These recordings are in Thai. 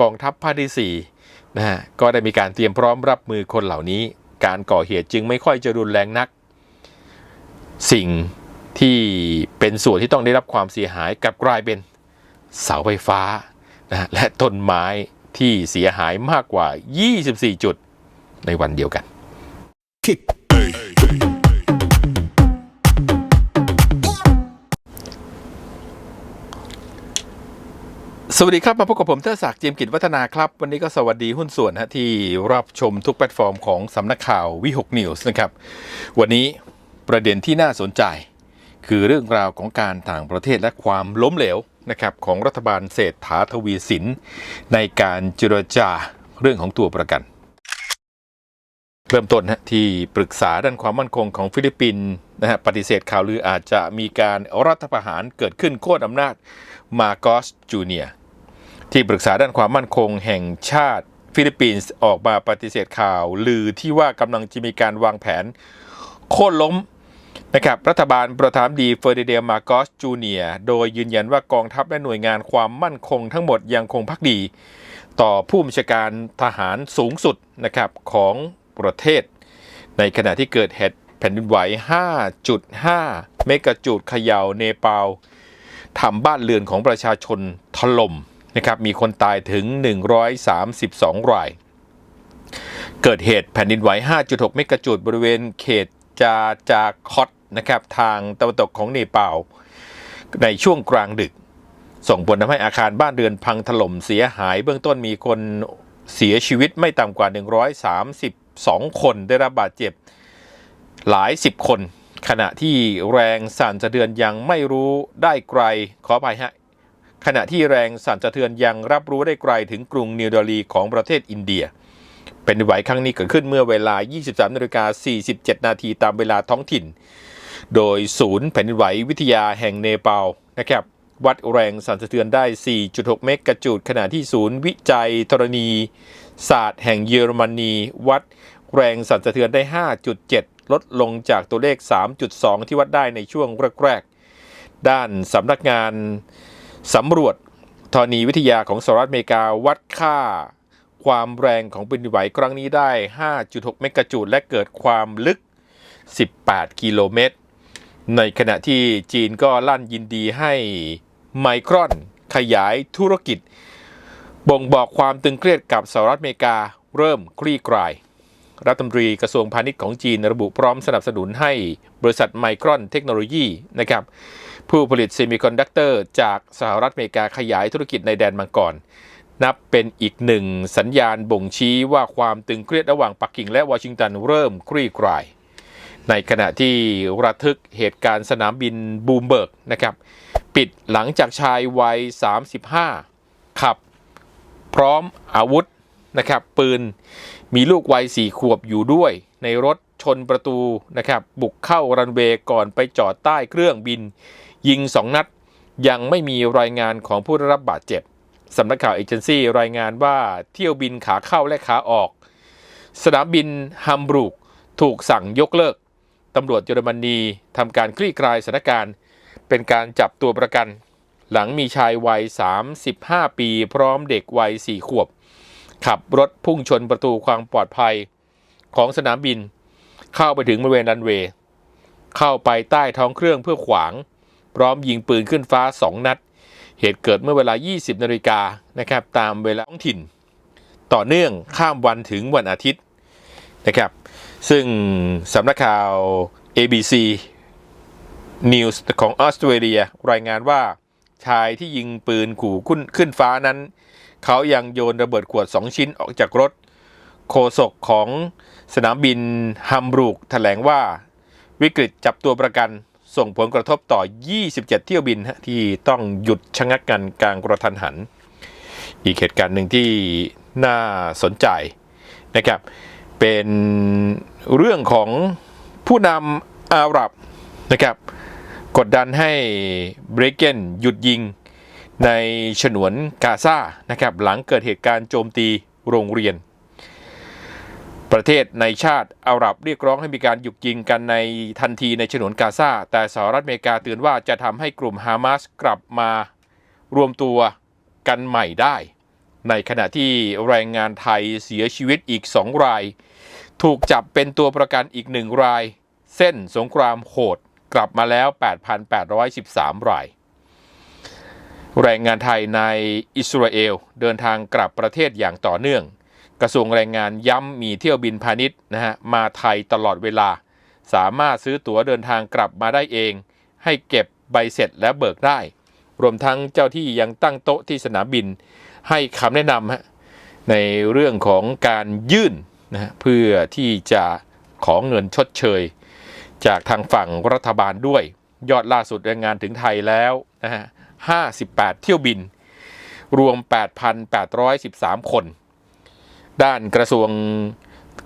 กองทัพภาคที่4นะฮะก็ได้มีการเตรียมพร้อมรับมือคนเหล่านี้ การก่อเหตุจึงไม่ค่อยจะรุนแรงนัก สิ่งที่เป็นส่วนที่ต้องได้รับความเสียหายกลับกลายเป็นเสาไฟฟ้านะฮะและต้นไม้ที่เสียหายมากกว่า 24 จุดในวันเดียวกัน สวัสดีครับ มาพบกับผมเทอศักดิ์จีมกิจวัฒนาครับ วันนี้ก็สวัสดีหุ้นส่วนฮะที่รับชมทุกแพลตฟอร์มของสำนักข่าววิหกนิวส์นะครับ วันนี้ประเด็นที่น่าสนใจ คือเรื่องราวของการต่างประเทศและความล้มเหลวนะครับของรัฐบาลเศรษฐาทวีสิน ในการเจรจาเรื่องของตัวประกัน เริ่มต้นฮะที่ปรึกษาด้านความมั่นคงของฟิลิปปินส์นะฮะปฏิเสธข่าวลืออาจจะมีการรัฐประหารเกิดขึ้นโค่นอำนาจมาโกสจูเนีย ที่ปรึกษาด้านความมั่นคงแห่งชาติฟิลิปปินส์ออกมาปฏิเสธข่าว ลือที่ว่ากำลังจะมีการวางแผน โค่นล้มนะครับรัฐบาลประธานดีเฟอร์ดิเดลมาโกสจูเนียโดยยืนยันว่ากองทัพและหน่วยงานความมั่นคงทั้งหมดยังคงพักดี ต่อผู้บัญชาการทหารสูงสุดนะครับของประเทศ ในขณะที่เกิดเหตุแผ่นดินไหว 5.5 เมกะจูดเขย่าเนปาลทำบ้านเรือนของประชาชนถล่ม นะครับมีคนตายถึง 132 ราย เกิดเหตุแผ่นดินไหว 5.6 เมกะจูดบริเวณเขตจาจาคอตนะครับทางตะวันตกของเนปาลในช่วงกลางดึก ส่งผลทำให้อาคารบ้านเรือนพังถล่มเสียหาย เบื้องต้นมีคนเสียชีวิตไม่ต่ำกว่า 132 คนได้รับบาดเจ็บหลายสิบคน ขณะที่แรงสั่นสะเทือนยังไม่รู้ได้ไกลขออภัยฮะ ขณะที่แรงสั่นสะเทือนยังรับรู้ได้ไกลถึงกรุงนิวเดลีของประเทศอินเดีย เป็นไหวครั้งนี้เกิดขึ้นเมื่อเวลา 23นาฬิกา47 นาทีตามเวลาท้องถิ่น โดยศูนย์แผ่นดินไหววิทยาแห่งเนปาลนะครับวัดแรงสั่นสะเทือนได้ 4.6 เมกะจูดขณะที่ศูนย์วิจัยธรณี ศาสตร์แห่งเยอรมนี วัดแรงสั่นสะเทือนได้ 5.7 ลดลงจากตัวเลข 3.2 ที่วัดได้ในช่วงแรกๆด้านสำนักงาน สำรวจธรณีวิทยาของสหรัฐอเมริกาวัดค่า ความแรงของแผ่นดินไหวครั้งนี้ได้ 5.6 เมกะจูดและเกิดความลึก 18 กิโลเมตร ในขณะที่จีนก็ลั่นยินดีให้ไมครอนขยายธุรกิจ บ่งบอกความตึงเครียดกับสหรัฐอเมริกาเริ่มคลี่คลาย รัฐมนตรีกระทรวงพาณิชย์ของจีนระบุพร้อมสนับสนุนให้บริษัทไมครอนเทคโนโลยีนะครับ ผู้ผลิตเซมิคอนดักเตอร์จากสหรัฐอเมริกาขยายธุรกิจในแดนมังกร นับเป็นอีกหนึ่งสัญญาณบ่งชี้ว่าความตึงเครียดระหว่างปักกิ่งและวอชิงตันเริ่มคลี่คลาย ในขณะที่ระทึกเหตุการณ์สนามบินบูมเบิร์กนะครับ ปิดหลังจากชายวัย 35 ขับ พร้อมอาวุธนะครับปืนมีลูกวัย4ขวบอยู่ด้วยในรถชนประตูนะครับบุกเข้ารันเวย์ก่อนไปจอดใต้เครื่องบิน ยิง 2 นัด ยังไม่มีรายงานของผู้ได้รับบาดเจ็บสำนักข่าวเอเจนซี่รายงานว่าเที่ยวบินขาเข้าและขาออก สนามบินฮัมบรูกถูกสั่งยกเลิกตำรวจเยอรมนีทำการคลี่คลายสถานการณ์ เป็นการจับตัวประกัน หลังมีชายวัย 35 ปี พร้อมเด็กวัย 4 ขวบ ขับรถพุ่งชนประตูความปลอดภัยของสนามบิน เข้าไปถึงบริเวณรันเวย์ เข้าไปใต้ท้องเครื่องเพื่อขวาง พร้อมยิงปืนขึ้นฟ้า 2 นัด เหตุเกิดเมื่อเวลา 20 นาฬิกานะครับตามเวลาท้องถิ่น ต่อเนื่องข้ามวันถึงวันอาทิตย์นะครับซึ่งสำนักข่าว ABC News ของออสเตรเลียรายงานว่าชายที่ยิงปืนขู่ขึ้นขึ้นฟ้านั้น เขายังโยนระเบิดขวด 2 ชิ้นออกจากรถโฆษกของสนามบินฮัมบรูกแถลงว่า วิกฤตจับตัวประกัน ส่งผลกระทบต่อ 27 เที่ยวบินที่ต้องหยุดชะงักกันกลางกระทันหัน อีกเหตุการณ์หนึ่งที่น่าสนใจนะครับ เป็นเรื่องของผู้นำอาหรับนะครับ กดดันให้เบรเกนหยุดยิงในฉนวนกาซานะครับ หลังเกิดเหตุการณ์โจมตีโรงเรียน ประเทศในชาติอาหรับเรียกร้องให้มีการหยุดยิงกันในทันทีในฉนวนกาซาแต่สหรัฐอเมริกาเตือนว่าจะทำให้กลุ่มฮามาสกลับมารวมตัวกันใหม่ได้ ในขณะที่แรงงานไทยเสียชีวิตอีก2ราย ถูกจับเป็นตัวประกันอีกหนึ่งราย เส้นสงครามโหดกลับมาแล้ว 8,813 ราย แรงงานไทยในอิสราเอลเดินทางกลับประเทศอย่างต่อเนื่อง กระทรวงแรงงานย้ำมีเที่ยวบินพาณิชย์นะฮะมาไทยตลอดเวลา สามารถซื้อตั๋วเดินทางกลับมาได้เอง ให้เก็บใบเสร็จและเบิกได้ รวมทั้งเจ้าที่ยังตั้งโต๊ะที่สนามบิน ให้คำแนะนำฮะในเรื่องของการยื่นนะฮะเพื่อที่จะขอเงินชดเชย จากทางฝั่งรัฐบาลด้วย ยอดล่าสุดแรงงานถึงไทยแล้วนะฮะ58 เที่ยวบิน รวม 8,813 คน ด้านกระทรวง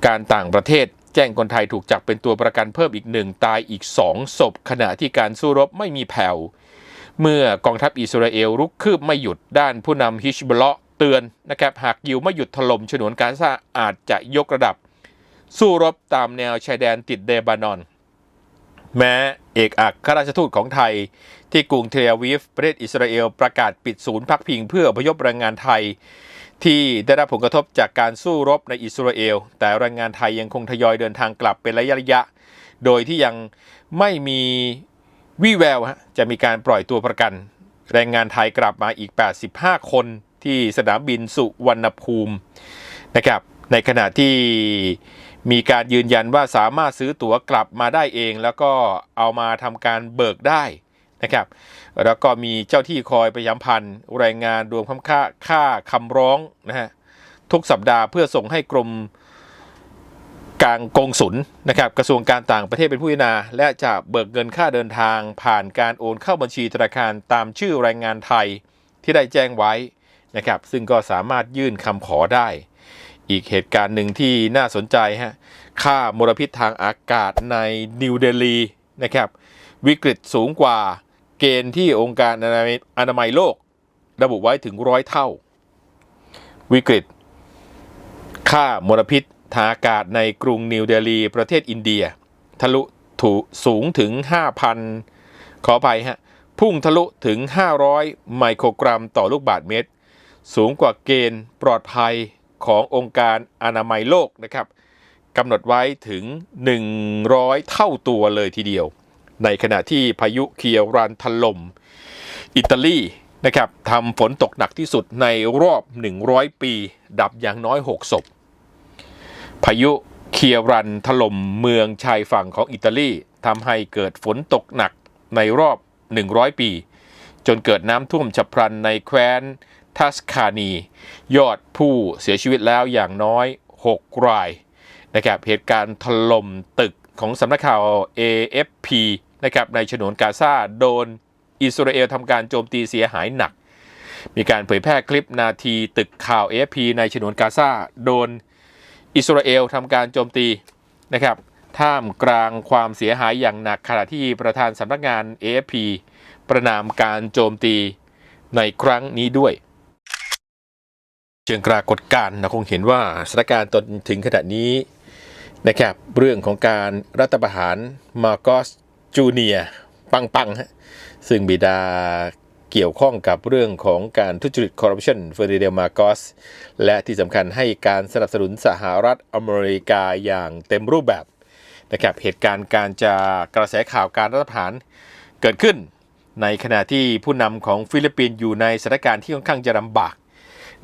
การต่างประเทศ แจ้งคนไทยถูกจับเป็นตัวประกันเพิ่มอีกหนึ่งตายอีก2ศพขณะที่การสู้รบไม่มีแผ่วเมื่อกองทัพอิสราเอลรุกคืบไม่หยุดด้านผู้นำฮิชบอลาะเตือนนะครับหากยิวไม่หยุดถล่มฉนวนกาซาอาจจะยกระดับ สู้รบตามแนวชายแดนติดเลบานอน แม้เอกอัครราชทูตของไทย ที่กรุงเทลอาวีฟประเทศอิสราเอลประกาศปิดศูนย์พักพิงเพื่ออพยพแรงงานไทย ที่ได้รับผลกระทบจากการสู้รบในอิสราเอล แต่แรงงานไทยยังคงทยอยเดินทางกลับเป็นระยะระยะ โดยที่ยังไม่มีวี่แววจะมีการปล่อยตัวประกัน แรงงานไทยกลับมาอีก 85 คนที่สนามบินสุวรรณภูมินะครับ ในขณะที่มีการยืนยันว่าสามารถซื้อตั๋วกลับมาได้เอง แล้วก็เอามาทำการเบิกได้ นะครับ แล้วก็มีเจ้าที่คอยประยาพันธ์รายงานรวมค่าค่าค่าคำร้องนะฮะทุกสัปดาห์เพื่อส่งให้กรมกลางกงสุลนะครับกระทรวงการต่างประเทศเป็นผู้พิจารณา และจะเบิกเงินค่าเดินทางผ่านการโอนเข้าบัญชีธนาคารตามชื่อแรงงานไทยที่ได้แจ้งไว้นะครับ ซึ่งก็สามารถยื่นคำขอได้ อีกเหตุการณ์หนึ่งที่น่าสนใจฮะค่ามลพิษทางอากาศในนิวเดลีนะครับ วิกฤตสูงกว่า กณฑ์ที่องค์การอนามัยอนามัยโลก ระบุไว้ถึงร้อยเท่า วิกฤต ค่ามลพิษทางอากาศในกรุงนิวเดลี ประเทศอินเดีย ทะลุถูสูงถึง 5,000 ขออภัยฮะ พุ่งทะลุถึง 500 ไมโครกรัมต่อลูกบาศก์เมตร สูงกว่าเกณฑ์ปลอดภัยขององค์การอนามัยโลกนะครับกำหนดไว้ถึง 100 เท่าตัวเลยทีเดียว ในขณะที่พายุเคียรันถล่มอิตาลีนะครับทำฝนตกหนักที่สุดในรอบ 100 ปี ดับอย่างน้อย 6 ศพ พายุเคียรันถล่มเมืองชายฝั่งของอิตาลีทำให้เกิดฝนตกหนักในรอบ 100 ปี จนเกิดน้ำท่วมฉับพลันในแคว้นทัสคานี ยอดผู้เสียชีวิตแล้วอย่างน้อย 6 รายนะครับเหตุการณ์ถล่มตึกของสำนักข่าว AFP นะครับในฉนวนกาซาโดนอิสราเอลทำการโจมตีเสียหายหนัก มีการเผยแพร่คลิปนาทีตึกข่าว AFP ในฉนวนกาซาโดนอิสราเอลทำการโจมตีนะครับท่ามกลางความเสียหายอย่างหนักขณะที่ประธานสำนักงาน AFP ประนามการโจมตีในครั้งนี้ด้วย เชิงปรากฏการณ์เราคงเห็นว่าสถานการณ์จนถึงขณะนี้นะครับเรื่องของการรัฐประหารมาโกส จูเนียปังปังฮะซึ่งบิดาเกี่ยวข้องกับเรื่องของการทุจริตคอร์รัปชันเฟอร์ดิเดลมาโกสและที่สำคัญให้การสนับสนุนสหรัฐอเมริกาอย่างเต็มรูปแบบนะครับเหตุการณ์การจะกระแสข่าวการรัฐประหารเกิดขึ้น ในขณะที่ผู้นำของฟิลิปปินส์อยู่ในสถานการณ์ที่ค่อนข้างจะลำบาก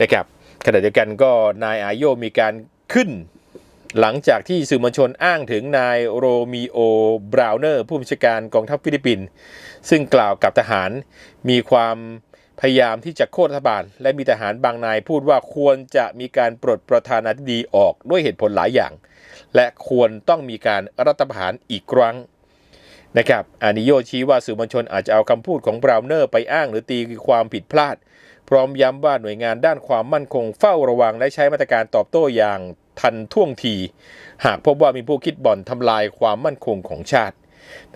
นะครับขณะเดียวกันก็นายอาโยมีการขึ้น หลังจากที่สื่อมวลชนอ้างถึงนายโรมิโอบราวเนอร์ผู้บัญชาการกองทัพฟิลิปปินส์ซึ่งกล่าวกับทหารมีความพยายามที่จะโค่นรัฐบาล และมีทหารบางนายพูดว่าควรจะมีการปลดประธานาธิบดีออกด้วยเหตุผลหลายอย่าง และควรต้องมีการรัฐประหารอีกครั้งนะครับอานิโยชี้ว่าสื่อมวลชนอาจจะเอาคำพูดของบราวเนอร์ไปอ้างหรือตีความผิดพลาด พร้อมย้ำว่าหน่วยงานด้านความมั่นคงเฝ้าระวังและใช้มาตรการตอบโต้อย่าง ทันท่วงที หากพบว่ามีผู้คิดบ่อนทำลายความมั่นคงของชาติ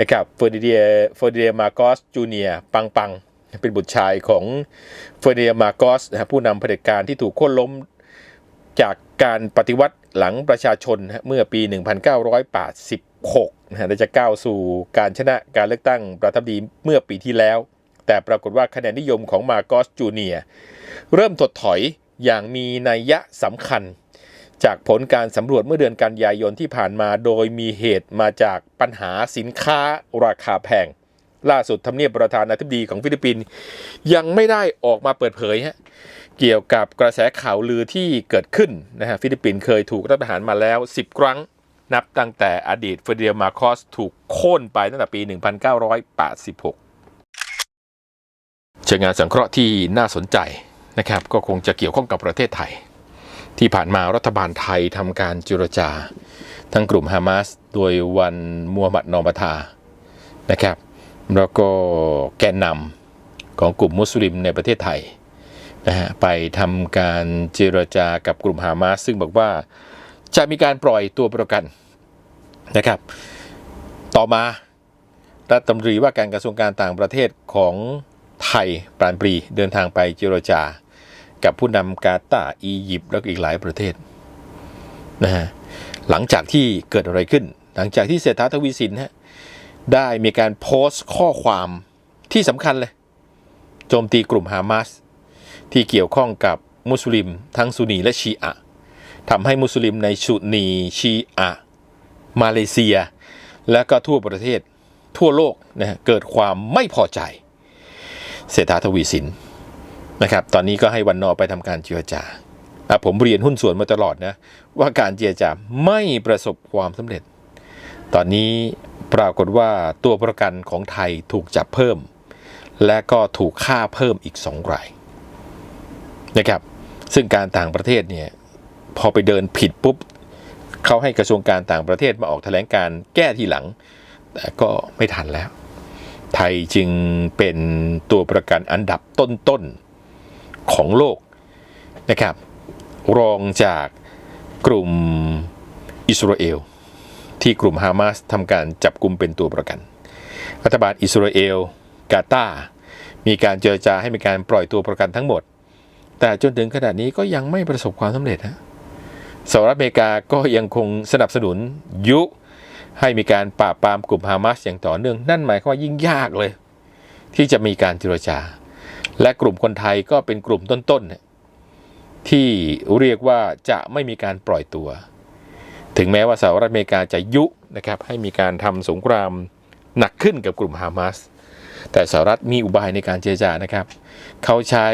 นะครับเฟอร์ดิเดียเฟอร์ดิเดียมาโกสจูเนียปังปังเป็นบุตรชายของเฟอร์ดิเดียมาโกสผู้นำเผด็จการที่ถูกโค่นล้มจากการปฏิวัติหลังประชาชนเมื่อปี 1986นะฮะและจะก้าวสู่การชนะการเลือกตั้งประธานาธิบดีเมื่อปีที่แล้ว แต่ปรากฏว่าคะแนนนิยมของมาโกสจูเนียเริ่มถดถอยอย่างมีนัยยะสำคัญ จากผลการสำรวจเมื่อเดือนกันยายนที่ผ่านมาโดยมีเหตุมาจากปัญหาสินค้าราคาแพง ล่าสุดทำเนียบประธานาธิบดีของฟิลิปปินส์ยังไม่ได้ออกมาเปิดเผยฮะเกี่ยวกับกระแสข่าวลือที่เกิดขึ้นนะฮะฟิลิปปินส์เคยถูกรัฐประหารมาแล้ว 10 ครั้ง นับตั้งแต่อดีตเฟเดรียมาคอสถูกโค่นไปตั้งแต่ปี 1986 เชิงงานสังเคราะห์ที่น่าสนใจนะครับก็คงจะเกี่ยวข้องกับประเทศไทย ที่ผ่านมารัฐบาลไทยทำการเจรจา ทั้งกลุ่มฮามาสโดยวันมูฮัมหมัดนอมบทานะครับ แล้วก็แกนนำของกลุ่มมุสลิมในประเทศไทยนะฮะไปทำการเจรจากับกลุ่มฮามาสซึ่งบอกว่าจะมีการปล่อยตัวประกันนะครับ ต่อมารัฐมนตรีว่าการกระทรวงการต่างประเทศของไทยปรานปรีเดินทางไปเจรจา กับผู้นำกาตาร์อียิปต์แล้วก็อีกหลายประเทศนะฮะหลังจากที่เกิดอะไรขึ้น หลังจากที่เศรษฐาทวีสินฮะได้มีการโพสต์ข้อความที่สำคัญเลย โจมตีกลุ่มฮามาสที่เกี่ยวข้องกับมุสลิม ทั้งซุนีและชีอะทำให้มุสลิมในซุนีชีอะมาเลเซีย และก็ทั่วประเทศทั่วโลกนะฮะเกิดความไม่พอใจ เศรษฐาทวีสิน นะครับ ตอนนี้ก็ให้วันนอไปทำการเจรจาอะผมเรียนหุ้นส่วนมาตลอดนะ ว่าการเจรจาไม่ประสบความสำเร็จ ตอนนี้ปรากฏว่าตัวประกันของไทยถูกจับเพิ่ม และก็ถูกฆ่าเพิ่มอีกสองรายนะครับ ซึ่งการต่างประเทศเนี่ยพอไปเดินผิดปุ๊บเขาให้กระทรวงการต่างประเทศมาออกแถลงการแก้ทีหลัง แต่ก็ไม่ทันแล้ว ไทยจึงเป็นตัวประกันอันดับต้นๆ ของโลกนะครับ รองจากกลุ่มอิสราเอล ที่กลุ่มฮามาสทำการจับกลุ่มเป็นตัวประกัน รัฐบาลอิสราเอลกาตามีการเจรจาให้มีการปล่อยตัวประกันทั้งหมด แต่จนถึงขณะนี้ก็ยังไม่ประสบความสำเร็จนะสหรัฐอเมริกาก็ยังคงสนับสนุนยุให้มีการปราบปรามกลุ่มฮามาสอย่างต่อเนื่อง นั่นหมายความว่ายิ่งยากเลย ที่จะมีการเจรจา และกลุ่มคนไทยก็เป็นกลุ่มต้นๆที่เรียกว่าจะไม่มีการปล่อยตัว ถึงแม้ว่าสหรัฐอเมริกาจะยุนะครับให้มีการทำสงครามหนักขึ้นกับกลุ่มฮามาสแต่สหรัฐมีอุบายในการเจรจานะครับ เขาใช้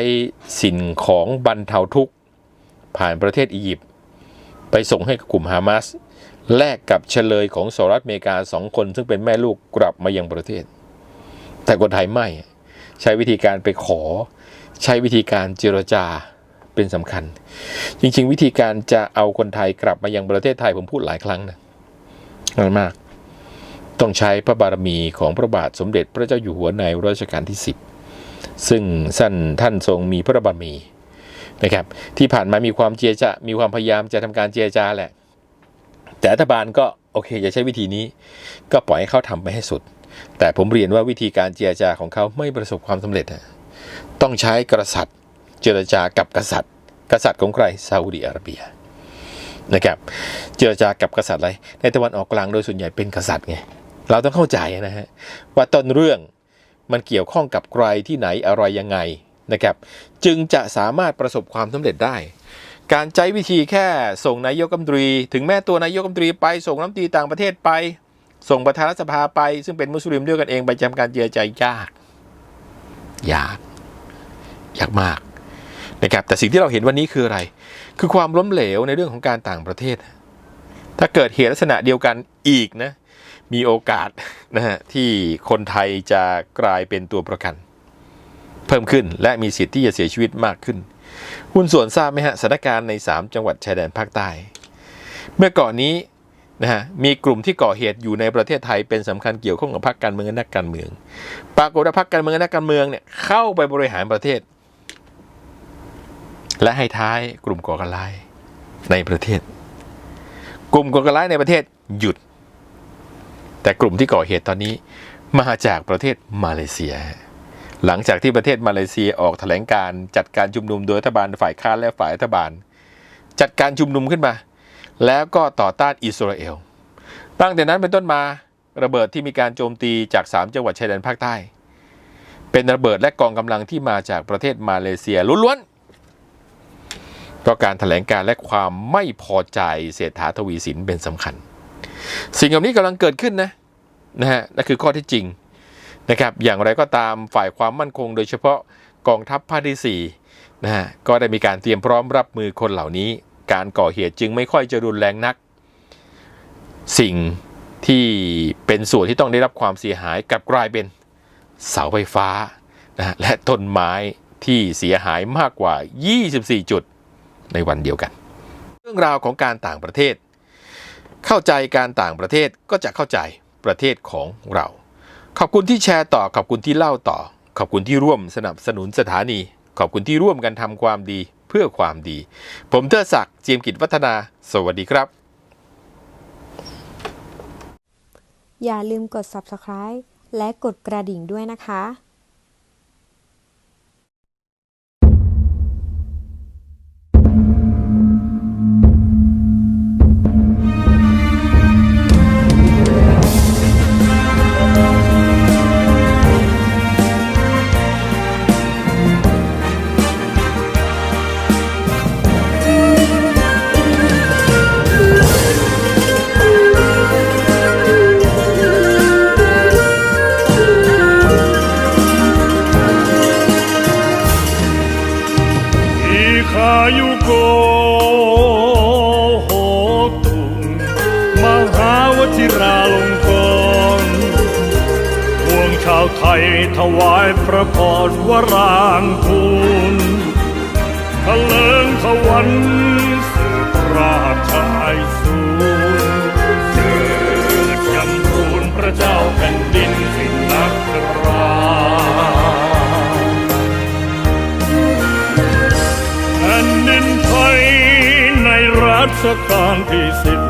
สินของบรรเทาทุกข์ ผ่านประเทศอียิปต์ไปส่งให้กับกลุ่มฮามาสแลกกับเฉลยของสหรัฐอเมริกาสองคน ซึ่งเป็นแม่ลูกกลับมายังประเทศ แต่คนไทยไม่ ใช้วิธีการไปขอ ใช้วิธีการเจรจาเป็นสำคัญ จริง ๆ วิธีการจะเอาคนไทยกลับมายังประเทศไทยผมพูดหลายครั้งนะนานมาก ต้องใช้พระบารมีของพระบาทสมเด็จพระเจ้าอยู่หัวในรัชกาลที่ 10 ซึ่งสั้นท่านทรงมีพระบารมีนะครับ ที่ผ่านมามีความเจรจามีความพยายามจะทำการเจรจาแหละ แต่รัฐบาลก็โอเคจะใช้วิธีนี้ ก็ปล่อยให้เขาทำไปให้สุด แต่ผมเรียนว่าวิธีการเจรจาของเขาไม่ประสบความสำเร็จนะต้องใช้กษัตริย์เจรจากับกษัตริย์ กษัตริย์ของใครซาอุดิอาระเบียนะครับเจรจากับกษัตริย์อะไรในตะวันออกกลางโดยส่วนใหญ่เป็นกษัตริย์ไงเราต้องเข้าใจนะฮะว่าต้นเรื่องมันเกี่ยวข้องกับใครที่ไหนอะไรยังไงนะครับจึงจะสามารถประสบความสำเร็จได้ การใช้วิธีแค่ส่งนายกรัฐมนตรี ถึงแม้ตัวนายกรัฐมนตรีไปส่งรัฐมนตรีต่างประเทศไป ส่งประธานรัฐสภาไปซึ่งเป็นมุสลิมด้วยกันเองไปจำการเจรจายาก ยาก ยากมากนะครับแต่สิ่งที่เราเห็นวันนี้คืออะไร คือความล้มเหลวในเรื่องของการต่างประเทศ ถ้าเกิดเหตุลักษณะเดียวกันอีกนะ มีโอกาสนะฮะที่คนไทยจะกลายเป็นตัวประกัน เพิ่มขึ้นและมีสิทธิ์ที่จะเสียชีวิตมากขึ้น หุ้นส่วนทราบไหมฮะสถานการณ์ใน 3 จังหวัดชายแดนภาคใต้ เมื่อก่อนนี้ นะฮะมีกลุ่มที่ก่อเหตุอยู่ในประเทศไทยเป็นสำคัญเกี่ยวข้องกับพรรคการเมืองและนักการเมือง ปรากฏว่าพรรคการเมืองและนักการเมืองเนี่ยเข้าไปบริหารประเทศ และให้ท้ายกลุ่มก่อการร้ายในประเทศ กลุ่มก่อการร้ายในประเทศหยุด แต่กลุ่มที่ก่อเหตุตอนนี้มาจากประเทศมาเลเซีย หลังจากที่ประเทศมาเลเซียออกแถลงการจัดการชุมนุมโดยรัฐบาลฝ่ายค้านและฝ่ายรัฐบาล จัดการชุมนุมขึ้นมา แล้วก็ต่อต้านอิสราเอล ตั้งแต่นั้นเป็นต้นมาระเบิดที่มีการโจมตีจาก 3 จังหวัดชายแดนภาคใต้ เป็นระเบิดและกองกำลังที่มาจากประเทศมาเลเซียล้วนเพราะการถแถลงการและความไม่พอใจเศรษฐาทวีสินเป็นสำคัญ สิ่งเหล่านี้กำลังเกิดขึ้นนะนะฮะนั่นคือข้อที่จริงนะครับอย่างไรก็ตามฝ่ายความมั่นคง โดยเฉพาะกองทัพภาคที่4นะฮะก็ได้มีการเตรียมพร้อมรับมือคนเหล่านี้ การก่อเหตุจึงไม่ค่อยจะรุนแรงนัก สิ่งที่เป็นส่วนที่ต้องได้รับความเสียหายกลับกลายเป็นเสาไฟฟ้านะฮะและต้นไม้ที่เสียหายมากกว่า 24 จุดในวันเดียวกัน เรื่องราวของการต่างประเทศ เข้าใจการต่างประเทศก็จะเข้าใจประเทศของเรา ขอบคุณที่แชร์ต่อ ขอบคุณที่เล่าต่อ ขอบคุณที่ร่วมสนับสนุนสถานี ขอบคุณที่ร่วมกันทำความดี เพื่อความดี ผมเทอศักดิ์เจียมกิจวัฒนา สวัสดีครับ อย่าลืมกด subscribe และกดกระดิ่งด้วยนะคะ ไทยถวายพระพรวรางคูณทะเลิงทวันสืบราชไอสูรเจิดจำทูลพระเจ้าแผ่นดินสิ่งนักราแผ่นดินไทยในรัชกาลที่สิบ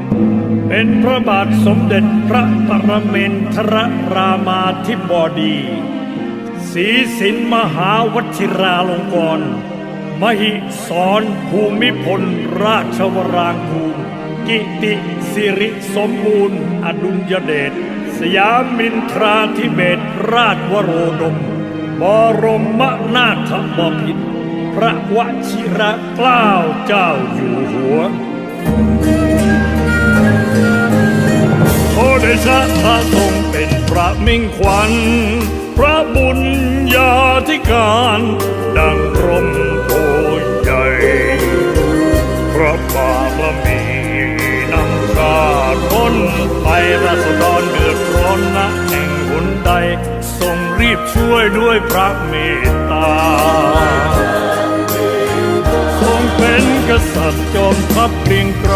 เป็นพระบาทสมเด็จพระปรเมนทรรามาธิบดีศรีสินมหาวชิราลงกรณ์มหิสรภูมิพลราชวรางคูลกิติสิริสมบูรณ์ อดุลยเดชสยามินทราธิเบศรราชวโรดม บรมนาถบพิตรพระวชิระเกล้าเจ้าอยู่หัว ชะพระทรงเป็นพระมิ่งขวัญ พระบุญญาธิการ ดังร่มโพใหญ่พระบารมีนำชาติพ้นไปรัศดรเดือดร้อนนะแห่งหนใด ทรงรีบช่วยด้วยพระเมตตา ทรงเป็นกษัตริย์จอมทัพเกรียงไกร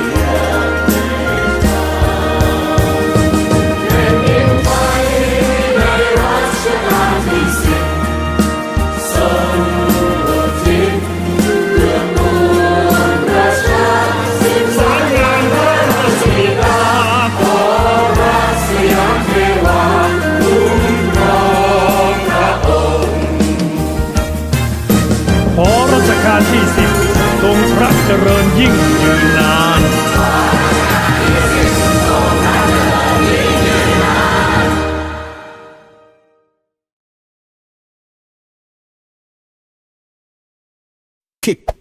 จริญยิ่งยืนนาน kick